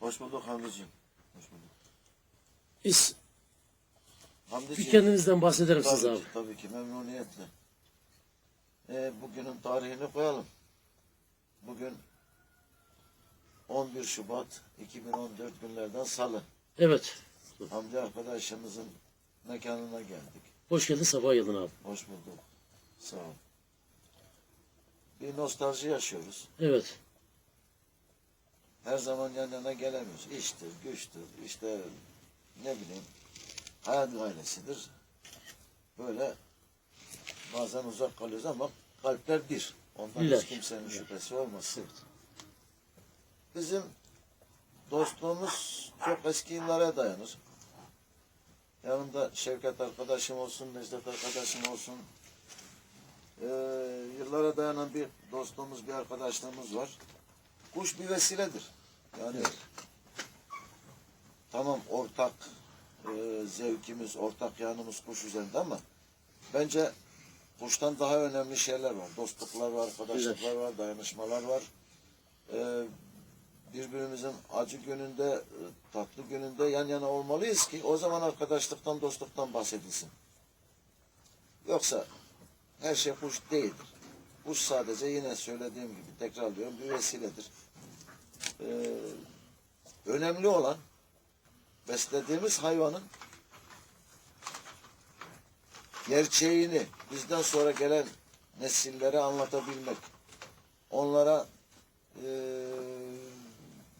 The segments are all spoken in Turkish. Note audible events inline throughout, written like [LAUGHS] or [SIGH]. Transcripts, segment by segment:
Hoş bulduk Hamdi'ciğim. Hoş bulduk. Bir Hamdi'ciğim. kendinizden bahseder misiniz tabii, abi? ki, tabii ki memnuniyetle. Ee, bugünün tarihini koyalım. Bugün 11 Şubat 2014 günlerden salı. Evet. Hamdi arkadaşımızın mekanına geldik. Hoş geldin, sabah geldin abi. Hoş bulduk. Sağ ol. Bir nostalji yaşıyoruz. Evet. Her zaman yan yana gelemiyoruz. İştir, güçtür, işte ne bileyim hayat gayresidir. Böyle bazen uzak kalıyoruz ama kalpler bir. Ondan İlla hiç ki. kimsenin şüphesi olmasın. Bizim dostluğumuz çok eski yıllara dayanır. Yanımda Şevket arkadaşım olsun, Necdet arkadaşım olsun. Ee, yıllara dayanan bir dostluğumuz, bir arkadaşlığımız var. Kuş bir vesiledir. Yani tamam ortak e, zevkimiz, ortak yanımız kuş üzerinde ama bence kuştan daha önemli şeyler var. Dostluklar var, arkadaşlıklar var, dayanışmalar var. E, birbirimizin acı gününde, e, tatlı gününde yan yana olmalıyız ki o zaman arkadaşlıktan, dostluktan bahsedilsin. Yoksa her şey kuş değildir. Kuş sadece yine söylediğim gibi tekrarlıyorum bir vesiledir. Ee, önemli olan beslediğimiz hayvanın gerçeğini bizden sonra gelen nesillere anlatabilmek. Onlara eee,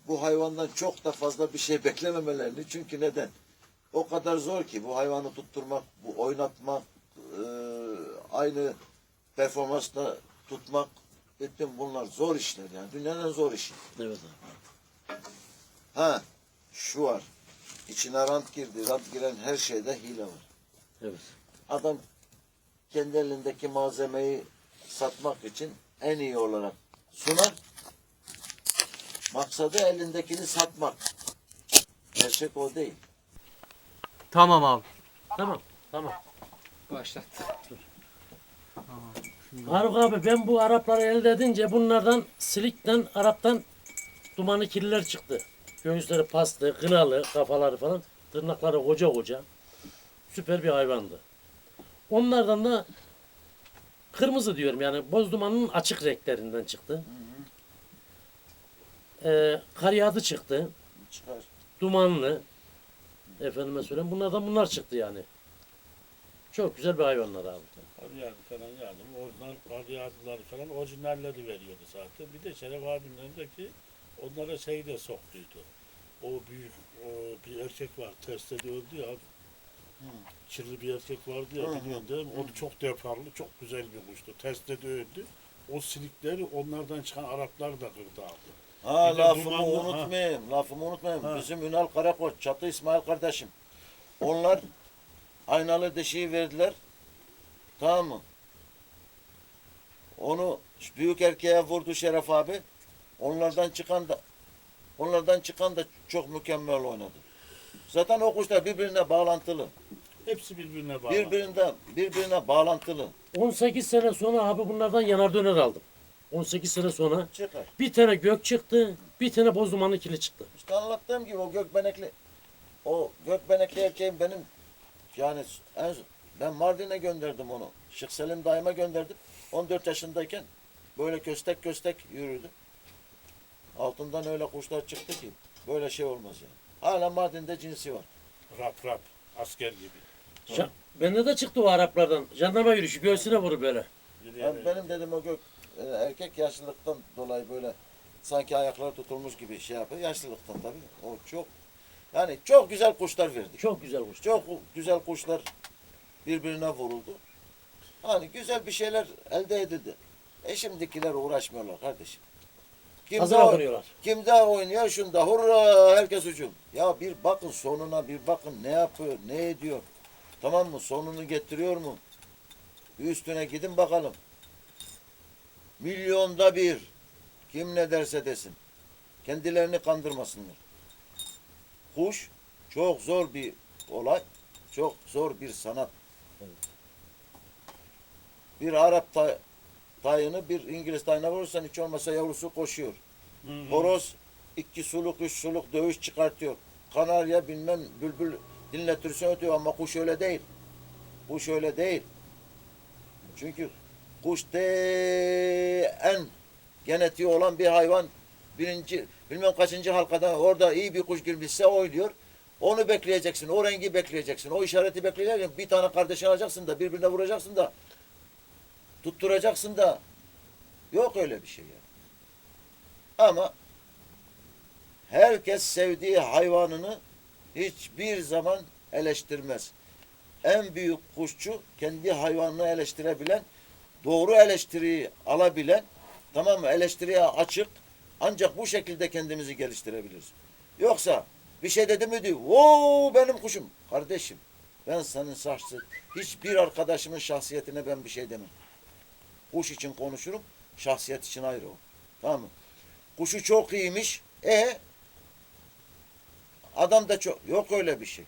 bu hayvandan çok da fazla bir şey beklememelerini. Çünkü neden? O kadar zor ki bu hayvanı tutturmak, bu oynatmak, eee, aynı performansla tutmak, bütün bunlar zor işler yani. Dünyanın en zor işi. Evet abi. Ha, şu var. İçine rant girdi. Rant giren her şeyde hile var. Evet. Adam kendi elindeki malzemeyi satmak için en iyi olarak sunar. Maksadı elindekini satmak. Gerçek o değil. Tamam abi. Tamam. Tamam. Başlat. Faruk abi ben bu Arapları elde edince bunlardan silikten Arap'tan dumanı kirliler çıktı. Göğüsleri paslı, kınalı, kafaları falan. Tırnakları koca koca. Süper bir hayvandı. Onlardan da kırmızı diyorum yani boz dumanın açık renklerinden çıktı. Ee, karyadı çıktı. Çıkar. Dumanlı. Efendime söyleyeyim. Bunlardan bunlar çıktı yani. Çok güzel bir hayvanlar abi. Yağdı falan. Orijinal kar yağdıları falan orijinalleri veriyordu zaten. Bir de Şeref abimlerindeki onlara şey de soktuydu. O büyük o bir erkek var. Testede öldü ya. Çirli bir erkek vardı ya biliyorsun değil mi? O çok deparlı, çok güzel bir kuştu. Testede öldü. O silikleri onlardan çıkan Araplar da kırdı abi. Ha Bir de lafımı dumanlı- unutmayayım. Lafımı unutmayayım. Ha. Bizim Ünal Karakoç, Çatı İsmail kardeşim. Onlar aynalı dişiyi verdiler. Tamam mı? Onu büyük erkeğe vurdu Şeref abi. Onlardan çıkan da onlardan çıkan da çok mükemmel oynadı. Zaten o kuşlar birbirine bağlantılı. Hepsi birbirine bağlı. Birbirine birbirine bağlantılı. 18 sene sonra abi bunlardan yanar döner aldım. 18 sene sonra Çıkar. bir tane gök çıktı, bir tane boz dumanlı kili çıktı. İşte anlattığım gibi o gökbenekli o gökbenekli erkeğin benim yani en, ben Mardin'e gönderdim onu. Şık Selim dayıma gönderdim. 14 yaşındayken böyle köstek köstek yürüdü. Altından öyle kuşlar çıktı ki böyle şey olmaz yani. Hala Mardin'de cinsi var. Rap rap. Asker gibi. Ja- bende de çıktı o Araplardan. Jandarma yürüyüşü göğsüne vurur böyle. Ben, benim dedim o gök e, erkek yaşlılıktan dolayı böyle sanki ayakları tutulmuş gibi şey yapıyor. Yaşlılıktan tabii. O çok yani çok güzel kuşlar verdik. Çok güzel kuş. Çok güzel kuşlar birbirine vuruldu. Hani güzel bir şeyler elde edildi. E şimdikiler uğraşmıyorlar kardeşim. Kim Hazır daha, okunuyorlar. kim daha oynuyor şunda hurra herkes hücum. Ya bir bakın sonuna bir bakın ne yapıyor ne ediyor. Tamam mı sonunu getiriyor mu? Bir üstüne gidin bakalım. Milyonda bir. Kim ne derse desin. Kendilerini kandırmasınlar. Kuş çok zor bir olay. Çok zor bir sanat. Bir Arap tay- tayını bir İngiliz tayına vurursan hiç olmasa yavrusu koşuyor. Hı hı. Horoz iki suluk, üç suluk dövüş çıkartıyor. Kanarya bilmem bülbül dinletirse ötüyor ama kuş öyle değil. Kuş öyle değil. Çünkü kuş de en genetiği olan bir hayvan birinci bilmem kaçıncı halkada orada iyi bir kuş girmişse oynuyor. Onu bekleyeceksin. O rengi bekleyeceksin. O işareti bekleyeceksin. Bir tane kardeşini alacaksın da birbirine vuracaksın da tutturacaksın da yok öyle bir şey ya. Ama herkes sevdiği hayvanını hiçbir zaman eleştirmez. En büyük kuşçu kendi hayvanını eleştirebilen, doğru eleştiriyi alabilen, tamam mı? Eleştiriye açık. Ancak bu şekilde kendimizi geliştirebiliriz. Yoksa bir şey dedi mi diyor. Oo benim kuşum. Kardeşim ben senin şahsi hiçbir arkadaşımın şahsiyetine ben bir şey demem. Kuş için konuşurum. Şahsiyet için ayrı o. Tamam mı? Kuşu çok iyiymiş. E adam da çok yok öyle bir şey.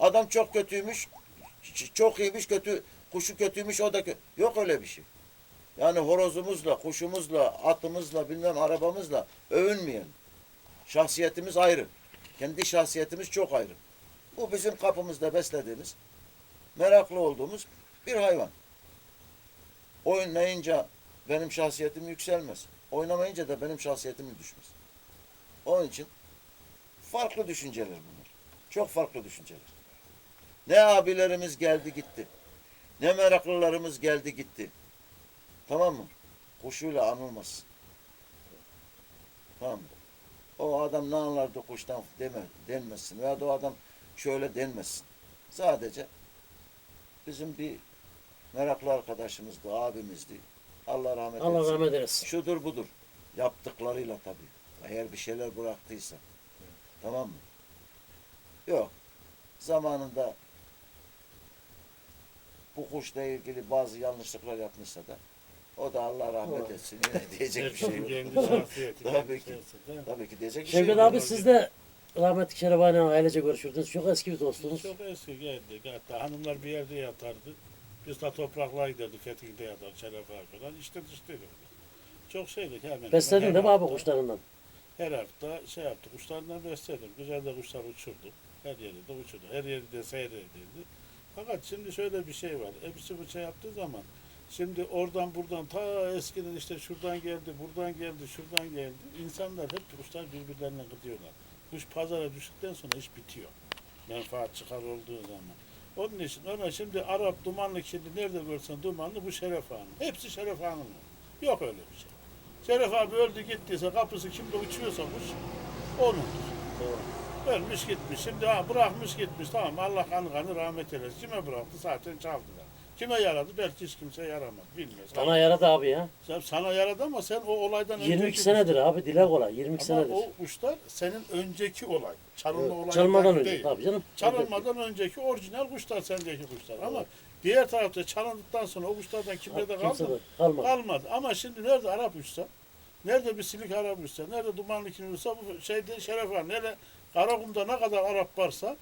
Adam çok kötüymüş. Çok iyiymiş kötü. Kuşu kötüymüş o da kötü. Yok öyle bir şey. Yani horozumuzla, kuşumuzla, atımızla, bilmem arabamızla övünmeyen. Şahsiyetimiz ayrı. Kendi şahsiyetimiz çok ayrı. Bu bizim kapımızda beslediğimiz, meraklı olduğumuz bir hayvan. Oynayınca benim şahsiyetim yükselmez. Oynamayınca da benim şahsiyetim düşmez. Onun için farklı düşünceler bunlar. Çok farklı düşünceler. Ne abilerimiz geldi gitti. Ne meraklılarımız geldi gitti. Tamam mı? Kuşuyla anılmaz. Tamam mı? O adam ne anlardı kuştan deme, denmesin. Veya o adam şöyle denmesin. Sadece bizim bir meraklı arkadaşımızdı, abimizdi. Allah rahmet Allah eylesin. rahmet eylesin. Şudur budur. Yaptıklarıyla tabii. Eğer bir şeyler bıraktıysa. Tamam mı? Yok. Zamanında bu kuşla ilgili bazı yanlışlıklar yapmışsa da o da Allah rahmet etsin. Yine diyecek bir şey yok. Kendi şahsiyeti. [LAUGHS] Tabii ki. Tabii ki diyecek bir şey Şevket yok. abi siz de rahmetli Şerefane ailece görüşürdünüz. Çok eski bir dostunuz. Çok eski geldik. Hatta hanımlar bir yerde yatardı. Biz de topraklığa giderdik. Fethiye'de yatar, Şeref falan. İşte dıştaydık. Çok şeydik hemen. Besledin değil mi abi kuşlarından? Her hafta şey yaptık. Kuşlarından besledim. Güzel de kuşlar uçurdu. Her yerde de uçurdu. Her yerde seyredildi. Fakat şimdi şöyle bir şey var. Hepsi bu şey yaptığı zaman şimdi oradan buradan ta eskiden işte şuradan geldi, buradan geldi, şuradan geldi. İnsanlar hep kuşlar birbirlerine gidiyorlar. Kuş pazara düştükten sonra iş bitiyor. Menfaat çıkar olduğu zaman. Onun için ona şimdi Arap dumanlı şimdi nerede görsen dumanlı bu Şeref Hanım. Hepsi Şeref Hanım. Yok öyle bir şey. Şeref abi öldü gittiyse kapısı kimde uçuyorsa kuş onundur. Ölmüş gitmiş. Şimdi ha bırakmış gitmiş. Tamam Allah kanı kanı rahmet eylesin. Kime bıraktı? Zaten çaldılar. Kime yaradı? Belki hiç kimse yaramaz. Bilmiyoruz. Bana yaradı abi ya. Sen, sana yaradı ama sen o olaydan 22 önceki senedir abi dile kolay. 22 Ama senedir. o kuşlar senin önceki olay. Çalınma olayı Çalmadan önce değil. tabii canım. Çalınmadan önceki orijinal kuşlar sendeki kuşlar. Ama diğer tarafta çalındıktan sonra o kuşlardan kimde de kaldı? de kalmadı. Kalmadı. Ama şimdi nerede Arap uçsa, nerede bir silik Arap uçsa, nerede dumanlı kim uçsa bu şeyde Şeref Han, nerede Karakum'da ne kadar Arap varsa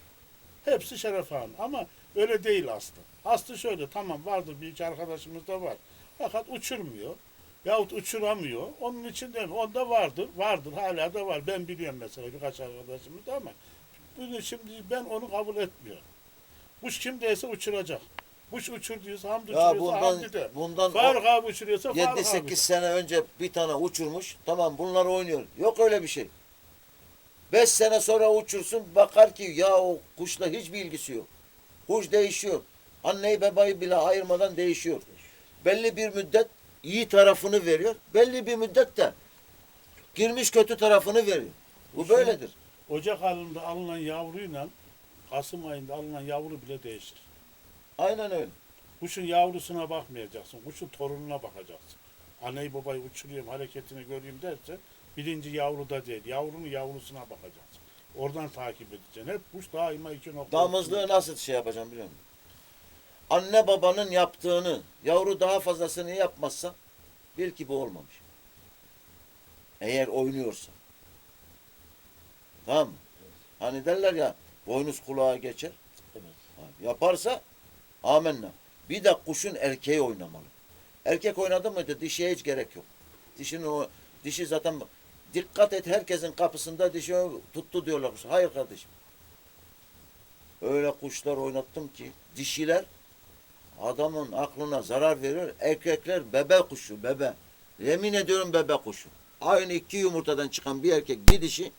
hepsi Şeref Han. Ama öyle değil aslı. Aslı şöyle tamam vardır bir iki arkadaşımız da var. Fakat uçurmuyor. Yahut uçuramıyor. Onun için değil mi? Onda vardır. Vardır. Hala da var. Ben biliyorum mesela birkaç arkadaşımız da ama bunu şimdi ben onu kabul etmiyorum. Kuş kimdeyse uçuracak. Kuş uçurduysa hamd Ya uçuruyorsa bundan, hamd de. bundan Faruk abi uçuruyorsa Faruk abi. 7-8 sene önce bir tane uçurmuş. Tamam bunlar oynuyor. Yok öyle bir şey. 5 sene sonra uçursun bakar ki ya o kuşla hiçbir ilgisi yok. Kuş değişiyor. Anneyi babayı bile ayırmadan değişiyor. Belli bir müddet iyi tarafını veriyor. Belli bir müddet de girmiş kötü tarafını veriyor. Bu böyledir. Ocak ayında alınan yavruyla Kasım ayında alınan yavru bile değişir. Aynen öyle. Kuşun yavrusuna bakmayacaksın. Kuşun torununa bakacaksın. Anneyi babayı uçurayım, hareketini göreyim dersen birinci yavruda değil. Yavrunun yavrusuna bakacaksın. Oradan takip edeceksin. Hep kuş daima iki nokta. Damızlığı nasıl şey yapacağım biliyor musun? Anne babanın yaptığını yavru daha fazlasını yapmazsa bil ki bu olmamış. Eğer oynuyorsa. Tamam mı? Hani derler ya boynuz kulağa geçer. Evet. Ha, Yaparsa amenna. Bir de kuşun erkeği oynamalı. Erkek oynadı mıydı dişiye hiç gerek yok. Dişinin o dişi zaten Dikkat et herkesin kapısında dişi tuttu diyorlar. Hayır kardeşim. Öyle kuşlar oynattım ki dişiler adamın aklına zarar verir. Erkekler bebe kuşu bebe. Yemin ediyorum bebe kuşu. Aynı iki yumurtadan çıkan bir erkek bir dişi.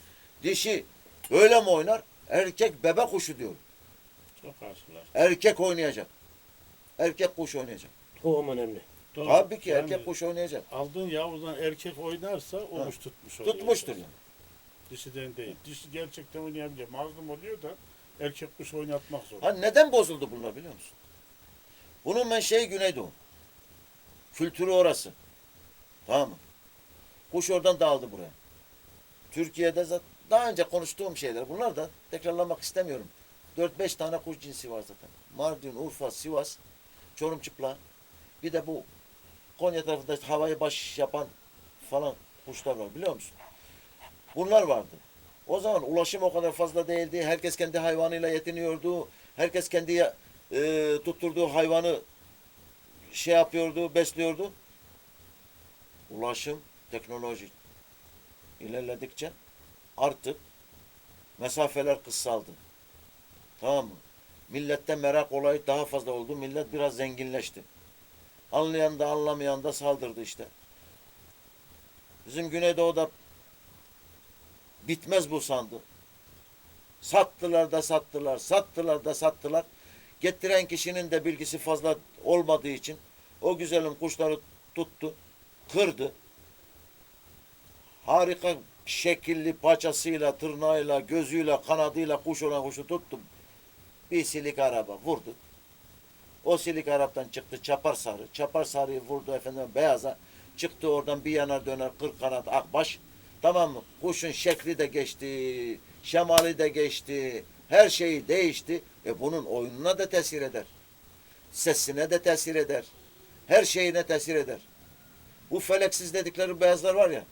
Dişi öyle mi oynar? Erkek bebe kuşu diyor. Çok karşılar. Erkek oynayacak. Erkek kuş oynayacak. Tohum önemli. Doğru. Tabii ki Yani erkek kuş oynayacak. Aldığın yavrudan erkek oynarsa o kuş tutmuş oluyor. Tutmuştur yani. Dişiden değil. Dişi gerçekten oynayınca mazlum oluyor da erkek kuş oynatmak zor. Ha neden bozuldu bunlar biliyor musun? Bunun menşei Güneydoğu. Kültürü orası. Tamam mı? Kuş oradan dağıldı buraya. Türkiye'de zaten daha önce konuştuğum şeyler bunlar da tekrarlamak istemiyorum. 4-5 tane kuş cinsi var zaten. Mardin, Urfa, Sivas, Çorum çıplağı. Bir de bu Konya tarafında işte havayı baş yapan falan kuşlar var biliyor musun? Bunlar vardı. O zaman ulaşım o kadar fazla değildi. Herkes kendi hayvanıyla yetiniyordu. Herkes kendi e, tutturduğu hayvanı şey yapıyordu, besliyordu. Ulaşım, teknoloji ilerledikçe artık mesafeler kısaldı. Tamam mı? Millette merak olayı daha fazla oldu. Millet biraz zenginleşti. Anlayan da anlamayan da saldırdı işte. Bizim Güneydoğu'da bitmez bu sandı. Sattılar da sattılar, sattılar da sattılar. Getiren kişinin de bilgisi fazla olmadığı için o güzelim kuşları tuttu, kırdı. Harika şekilli paçasıyla, tırnağıyla, gözüyle, kanadıyla kuş olan kuşu tuttu. Bir silik araba vurdu. O silik Arap'tan çıktı çapar sarı. Çapar sarıyı vurdu efendim beyaza. Çıktı oradan bir yanar döner kırk kanat akbaş. Tamam mı? Kuşun şekli de geçti. Şemali de geçti. Her şeyi değişti. E bunun oyununa da tesir eder. Sesine de tesir eder. Her şeyine tesir eder. Bu feleksiz dedikleri beyazlar var ya.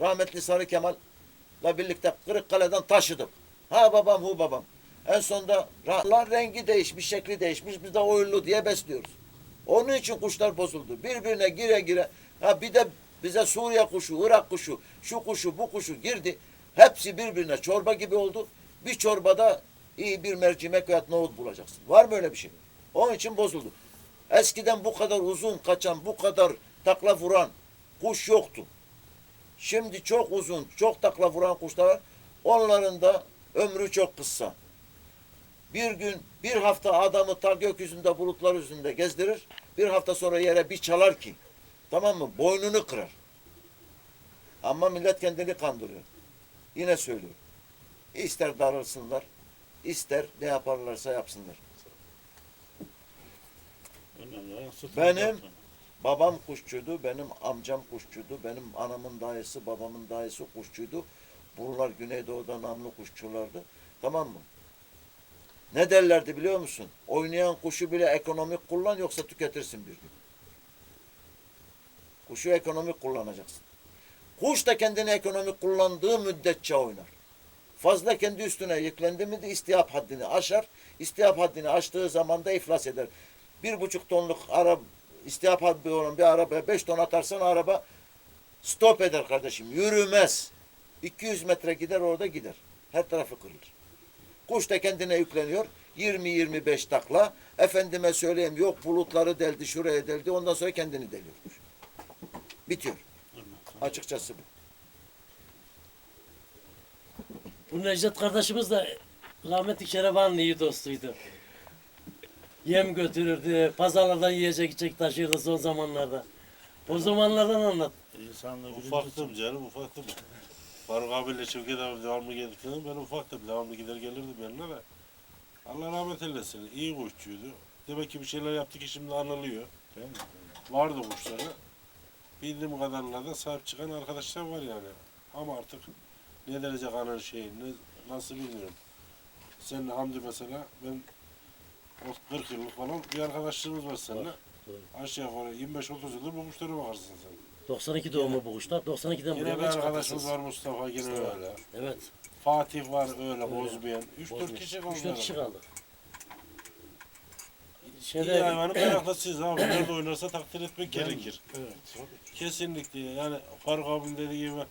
Rahmetli Sarı Kemal'la birlikte Kırıkkale'den taşıdık. Ha babam hu babam. En sonunda ra- rengi değişmiş, şekli değişmiş. Biz de oyunlu diye besliyoruz. Onun için kuşlar bozuldu. Birbirine gire gire. Ha bir de bize Suriye kuşu, Irak kuşu, şu kuşu, bu kuşu girdi. Hepsi birbirine çorba gibi oldu. Bir çorbada iyi bir mercimek veya nohut bulacaksın. Var mı öyle bir şey? Onun için bozuldu. Eskiden bu kadar uzun kaçan, bu kadar takla vuran kuş yoktu. Şimdi çok uzun, çok takla vuran kuşlar var. Onların da ömrü çok kısa. Bir gün, bir hafta adamı ta gökyüzünde, bulutlar üzerinde gezdirir. Bir hafta sonra yere bir çalar ki, tamam mı? Boynunu kırar. Ama millet kendini kandırıyor. Yine söylüyorum. İster darılsınlar, ister ne yaparlarsa yapsınlar. Benim-. Babam kuşçuydu, benim amcam kuşçuydu, benim anamın dayısı, babamın dayısı kuşçuydu. Bunlar Güneydoğu'da namlı kuşçulardı. Tamam mı? Ne derlerdi biliyor musun? Oynayan kuşu bile ekonomik kullan yoksa tüketirsin bir gün. Kuşu ekonomik kullanacaksın. Kuş da kendini ekonomik kullandığı müddetçe oynar. Fazla kendi üstüne yüklendi mi de istihap haddini aşar. İstihap haddini aştığı zaman da iflas eder. Bir buçuk tonluk araba, istihap haddi olan bir arabaya beş ton atarsan araba stop eder kardeşim. Yürümez. 200 metre gider orada gider. Her tarafı kırılır. Kuş da kendine yükleniyor. 20-25 takla. Efendime söyleyeyim yok bulutları deldi şuraya deldi. Ondan sonra kendini deliyor. Bitiyor. Açıkçası bu. Bu Necdet kardeşimiz de rahmetli Şerevan'ın iyi dostuydu. Yem götürürdü, pazarlardan yiyecek içecek taşırdı son zamanlarda. O zamanlardan anlat. Birinci Ufaktım canım ufaktım. Faruk abiyle Şevket abi devamlı gelirken ben ufaktım. Devamlı gider gelirdim yanına da. Allah rahmet eylesin. İyi kuşçuydu. Demek ki bir şeyler yaptı ki şimdi anılıyor. Değil mi? Vardı kuşları. Bildiğim kadarıyla da sahip çıkan arkadaşlar var yani. Ama artık ne derece kanın şey, ne, nasıl bilmiyorum. Seninle Hamdi mesela ben o 40 yıllık falan bir arkadaşlığımız var seninle. Aşağı yukarı 25-30 yıldır bu kuşlara bakarsın sen. 92 doğumlu bu kuşlar. 92'den Yine buraya bir kaç arkadaşımız var Mustafa gene öyle. Evet. Fatih var öyle bozmayan. 3-4 kişi kaldı. 3-4 kişi kaldı. İyi Şeyde, hayvanın [CLEARS THROAT] meraklısıyız abi. Nerede oynarsa takdir etmek gerekir. Evet. Kesinlikle yani Faruk abim dediği gibi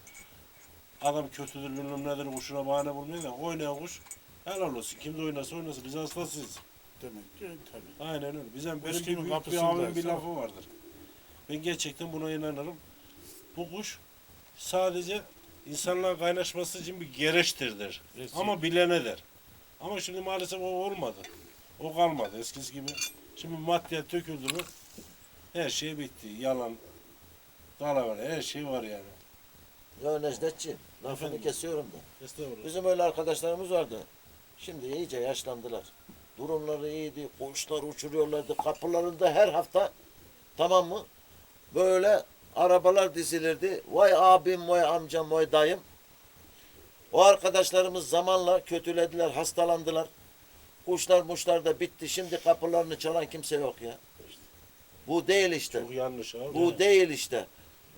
adam kötüdür bilmem nedir kuşuna bahane bulmuyor da oynayan kuş helal olsun. Kimde oynarsa oynasın. Biz hastasıyız. Demek ki tabii. Aynen öyle. Bizim benim bir, kimin büyük bir kapısındaysa abimin bir lafı vardır. Ben gerçekten buna inanırım. Bu kuş sadece insanlarla kaynaşması için bir gereçtir der. Resim. Ama bilene der. Ama şimdi maalesef o olmadı. O kalmadı eskisi gibi. Şimdi maddiyat döküldü mü her şey bitti. Yalan, dalavere her şey var yani. Ya Necdetçi, lafını Efendim? kesiyorum da. Estağfurullah. Bizim öyle arkadaşlarımız vardı. Şimdi iyice yaşlandılar. Durumları iyiydi. Kuşlar uçuruyorlardı. Kapılarında her hafta tamam mı? Böyle arabalar dizilirdi. Vay abim, vay amcam, vay dayım. O arkadaşlarımız zamanla kötülediler, hastalandılar. Kuşlar muşlar da bitti. Şimdi kapılarını çalan kimse yok ya. Bu değil işte. Çok yanlış abi. Bu değil işte.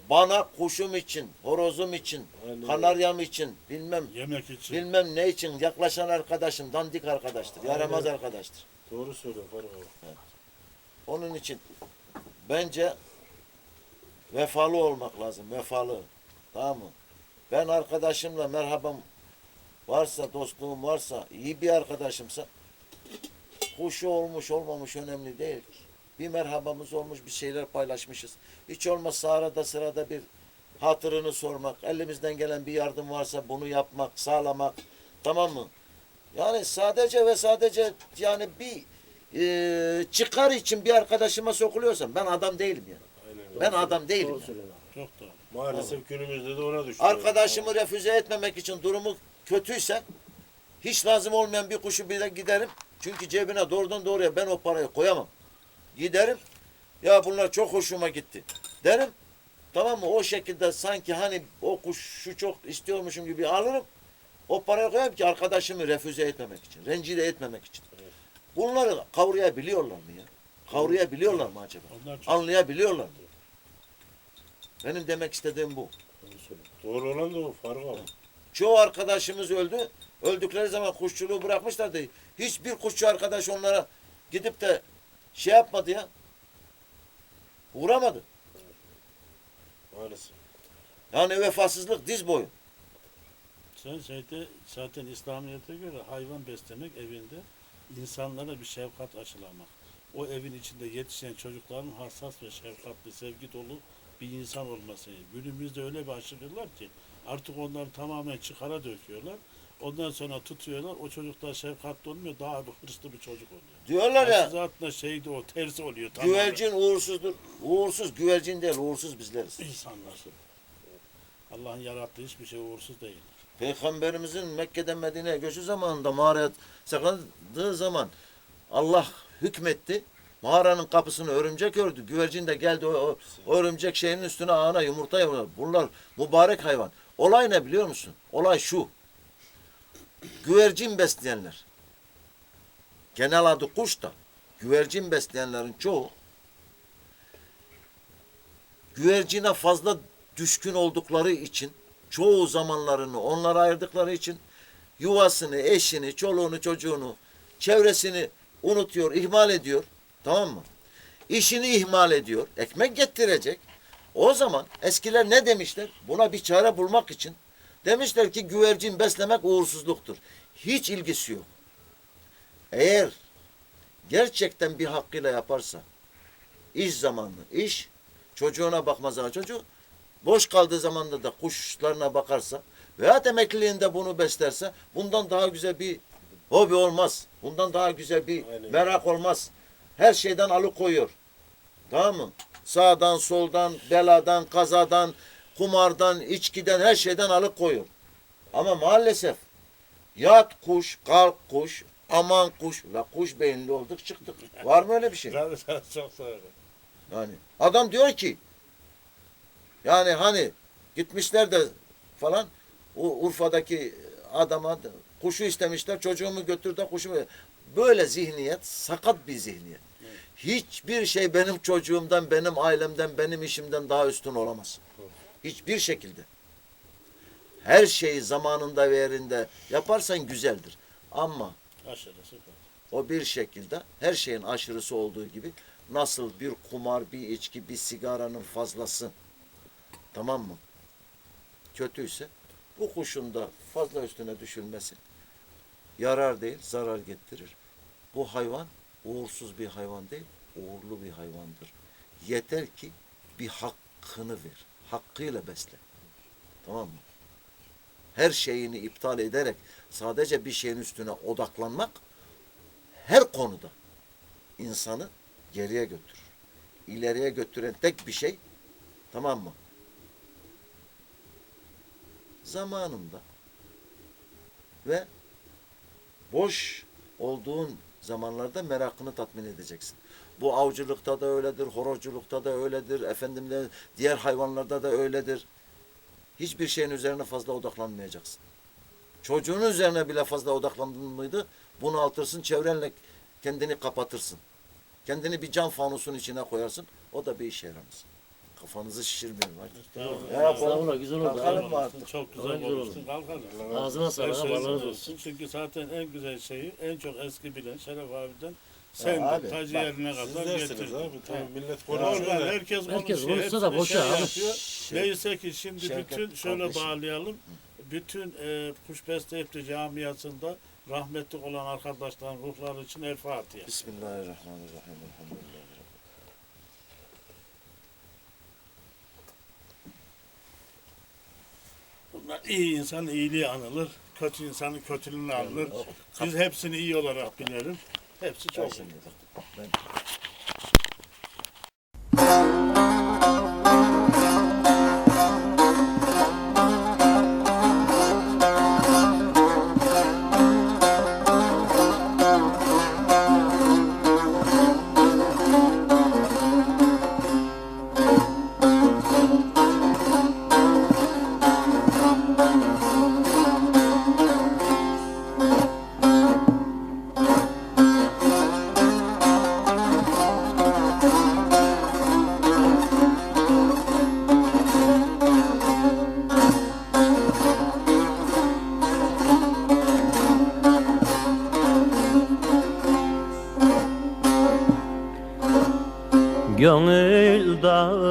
Bana kuşum için, horozum için, Aynen kanaryam için, bilmem Yemek için. bilmem ne için yaklaşan arkadaşım dandik arkadaştır. Yaramaz arkadaştır. Doğru söylüyorsun Faruk abi. Onun için bence vefalı olmak lazım. Vefalı. Tamam mı? Ben arkadaşımla merhabam varsa, dostluğum varsa, iyi bir arkadaşımsa kuşu olmuş olmamış önemli değil ki. Bir merhabamız olmuş, bir şeyler paylaşmışız. Hiç olmazsa arada sırada bir hatırını sormak, elimizden gelen bir yardım varsa bunu yapmak, sağlamak. Tamam mı? Yani sadece ve sadece yani bir e, çıkar için bir arkadaşıma sokuluyorsam ben adam değilim yani. Ben adam değilim. Doğru yani. Çok doğru. Maalesef günümüzde de ona düştü. Arkadaşımı refüze etmemek için durumu kötüyse hiç lazım olmayan bir kuşu bir de giderim. Çünkü cebine doğrudan doğruya ben o parayı koyamam. Giderim. Ya bunlar çok hoşuma gitti. Derim. Tamam mı? O şekilde sanki hani o kuşu çok istiyormuşum gibi alırım. O parayı koyarım ki arkadaşımı refüze etmemek için. Rencide etmemek için. Bunları kavrayabiliyorlar mı ya? Kavrayabiliyorlar mı acaba? Onlar çok Anlayabiliyorlar mı? Benim demek istediğim bu. Doğru olan da o Faruk abi. Çoğu arkadaşımız öldü. Öldükleri zaman kuşçuluğu bırakmışlardı. Hiçbir kuşçu arkadaş onlara gidip de şey yapmadı ya. Uğramadı. Maalesef. Yani vefasızlık diz boyu. Sen şeyde zaten İslamiyet'e göre hayvan beslemek evinde insanlara bir şefkat aşılamak. O evin içinde yetişen çocukların hassas ve şefkatli, sevgi dolu bir insan olması. Günümüzde öyle bir aşılıyorlar ki artık onları tamamen çıkara döküyorlar. Ondan sonra tutuyorlar. O çocuklar şefkatli olmuyor. Daha bir hırslı bir çocuk oluyor. Diyorlar ya Zaten şeyde o tersi oluyor. tamamen. güvercin uğursuzdur. Uğursuz güvercin değil uğursuz bizleriz. İnsanlar. Allah'ın yarattığı hiçbir şey uğursuz değil. Peygamberimizin Mekke'den Medine'ye göçü zamanında mağaraya saklandığı zaman Allah hükmetti. Mağaranın kapısını örümcek ördü. Güvercin de geldi o, o, o örümcek şeyin üstüne ağına yumurta yumurta. Bunlar mübarek hayvan. Olay ne biliyor musun? Olay şu. Güvercin besleyenler. Genel adı kuş da. Güvercin besleyenlerin çoğu güvercine fazla düşkün oldukları için çoğu zamanlarını onlara ayırdıkları için yuvasını, eşini, çoluğunu, çocuğunu, çevresini unutuyor, ihmal ediyor. Tamam mı? İşini ihmal ediyor. Ekmek getirecek. O zaman eskiler ne demişler? Buna bir çare bulmak için demişler ki güvercin beslemek uğursuzluktur. Hiç ilgisi yok. Eğer gerçekten bir hakkıyla yaparsa iş zamanlı iş çocuğuna bakmaz çocuğu boş kaldığı zamanda da kuşlarına bakarsa veya emekliliğinde bunu beslerse bundan daha güzel bir hobi olmaz. Bundan daha güzel bir Aynen. merak olmaz. Her şeyden alıkoyuyor. Tamam mı? Sağdan, soldan, beladan, kazadan, kumardan, içkiden, her şeyden alıkoyuyor. Ama maalesef yat kuş, kalk kuş, aman kuş. La kuş beyinli olduk çıktık. Var mı öyle bir şey? Çok doğru. Yani adam diyor ki yani hani gitmişler de falan o Urfa'daki adama da kuşu istemişler çocuğumu götür de kuşumu böyle zihniyet sakat bir zihniyet. Hiçbir şey benim çocuğumdan, benim ailemden, benim işimden daha üstün olamaz. Hiçbir şekilde. Her şeyi zamanında ve yerinde yaparsan güzeldir. Ama Aşırı süper. o bir şekilde her şeyin aşırısı olduğu gibi nasıl bir kumar, bir içki, bir sigaranın fazlası tamam mı? Kötüyse Bu kuşun da fazla üstüne düşülmesi yarar değil, zarar getirir. Bu hayvan uğursuz bir hayvan değil, uğurlu bir hayvandır. Yeter ki bir hakkını ver. Hakkıyla besle. Tamam mı? Her şeyini iptal ederek sadece bir şeyin üstüne odaklanmak her konuda insanı geriye götürür. İleriye götüren tek bir şey tamam mı? Zamanında ve boş olduğun zamanlarda merakını tatmin edeceksin. Bu avcılıkta da öyledir, horozculukta da öyledir, efendim de diğer hayvanlarda da öyledir. Hiçbir şeyin üzerine fazla odaklanmayacaksın. Çocuğun üzerine bile fazla odaklandın mıydı bunu altırsın, çevrenle kendini kapatırsın. Kendini bir cam fanusun içine koyarsın, o da bir işe yaramaz. Kafanızı şişirmeyin artık. Estağfurullah. Ne yapalım? Estağfurullah, güzel oldu. Kalkalım mı artık? Çok güzel Güzel oldu. Kalkalım. Ağzına sağlık. Allah razı olsun. olsun. Çünkü zaten en güzel şeyi en çok eski bilen Şeref abiden sen abi, de tacı bak, yerine Siz kadar dersiniz getirdin. abi. Tamam Evet. millet Normal konuşuyor da. herkes Herkes konuşuyor. konuşsa da hepsi boşa şey abi. yapıyor. Şey- Neyse ki şimdi Şevket bütün şöyle kardeşim. bağlayalım. Bütün e, kuş besleyip de camiasında rahmetli olan arkadaşların ruhları için El Fatiha. Bismillahirrahmanirrahim. İyi insan iyiliği anılır. Kötü insanın kötülüğünü anılır. Biz hepsini iyi olarak bilelim. Hepsi çok iyi. ben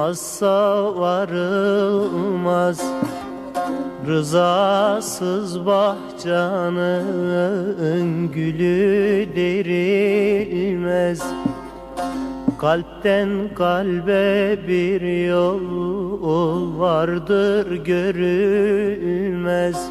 olmazsa varılmaz. Rızasız bahçanın gülü derilmez. Kalpten kalbe bir yol vardır görülmez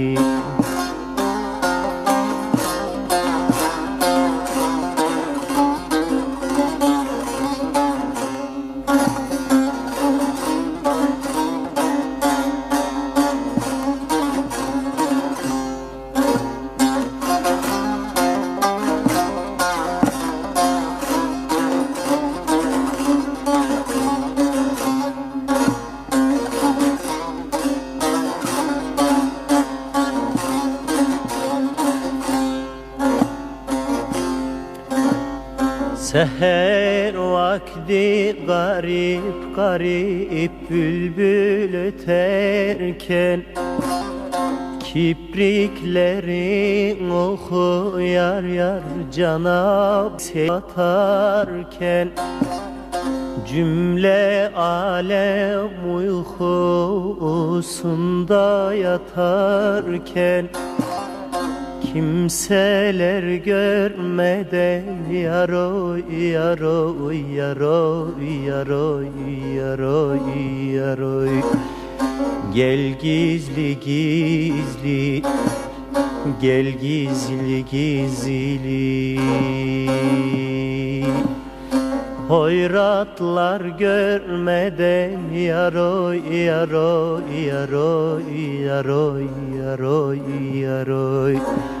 garip bülbül öterken Kipriklerin oku yar yar cana atarken Cümle alem uykusunda yatarken Kimseler görmeden yaro yaro yaro yaro yaro yaro Gel gizli gizli Gel gizli gizli. Hoyratlar görmeden yaro yaro yaro yaro yaro yaro